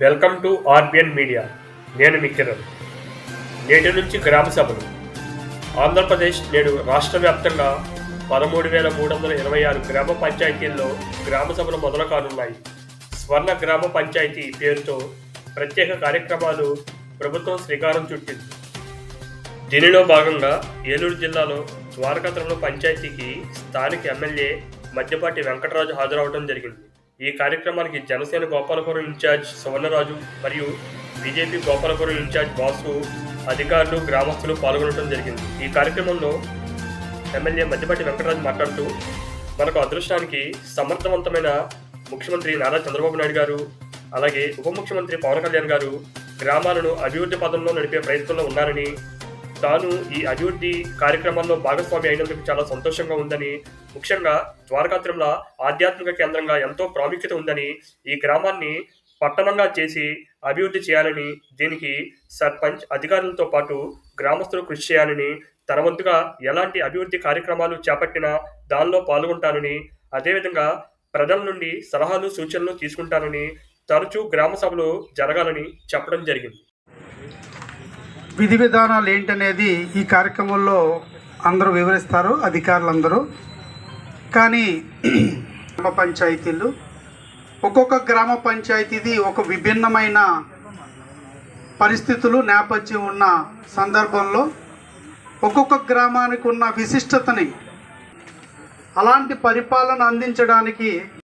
Welcome to RBN media. నేను మీ కిరణ్. నేటి నుంచి గ్రామ సభలు. ఆంధ్రప్రదేశ్ నేడు రాష్ట్ర వ్యాప్తంగా పదమూడు వేల మూడు వందల ఇరవై ఆరు గ్రామ పంచాయతీల్లో గ్రామ సభలు మొదలు కానున్నాయి. స్వర్ణ గ్రామ పంచాయతీ పేరుతో ప్రత్యేక కార్యక్రమాలు ప్రభుత్వం శ్రీకారం చుట్టింది. దీనిలో భాగంగా ఏలూరు జిల్లాలో ద్వారకాత్రంలో పంచాయతీకి స్థానిక ఎమ్మెల్యే మధ్యపాటి వెంకటరాజు హాజరవడం జరిగింది. ఈ కార్యక్రమానికి జనసేన గోపాలపురం ఇన్ఛార్జ్ సువర్ణరాజు మరియు బీజేపీ గోపాలపురం ఇన్ఛార్జ్ బాసు అధికారులు గ్రామస్తులు పాల్గొనడం జరిగింది. ఈ కార్యక్రమంలో ఎమ్మెల్యే మధ్యపాటి వెంకటరాజు మాట్లాడుతూ మనకు అదృష్టానికి సమర్థవంతమైన ముఖ్యమంత్రి నారా చంద్రబాబు నాయుడు గారు అలాగే ఉప ముఖ్యమంత్రి పవన్ కళ్యాణ్ గారు గ్రామాలను అభివృద్ధి పదంలో నడిపే ప్రయత్నంలో ఉన్నారని తాను ఈ అభివృద్ధి కార్యక్రమాల్లో భాగస్వామి అయినందుకు చాలా సంతోషంగా ఉందని ముఖ్యంగా ద్వారకాత్రంల ఆధ్యాత్మిక కేంద్రంగా ఎంతో ప్రాముఖ్యత ఉందని ఈ గ్రామాన్ని పట్టణంగా చేసి అభివృద్ధి చేయాలని దీనికి సర్పంచ్ అధికారులతో పాటు గ్రామస్తులు కృషి చేయాలని తన వంతుగా ఎలాంటి అభివృద్ధి కార్యక్రమాలు చేపట్టినా దానిలో పాల్గొంటానని అదేవిధంగా ప్రజల నుండి సలహాలు సూచనలు తీసుకుంటానని తరచూ గ్రామ సభలు జరగాలని చెప్పడం జరిగింది. విధి విధానాలు ఏంటనేది ఈ కార్యక్రమంలో అందరూ వివరిస్తారు అధికారులందరూ. కానీ గ్రామ పంచాయతీలు ఒక్కొక్క గ్రామ పంచాయతీది ఒక విభిన్నమైన పరిస్థితులు నేపథ్యం ఉన్న సందర్భంలో ఒక్కొక్క గ్రామానికి ఉన్న విశిష్టతని అలాంటి పరిపాలన అందించడానికి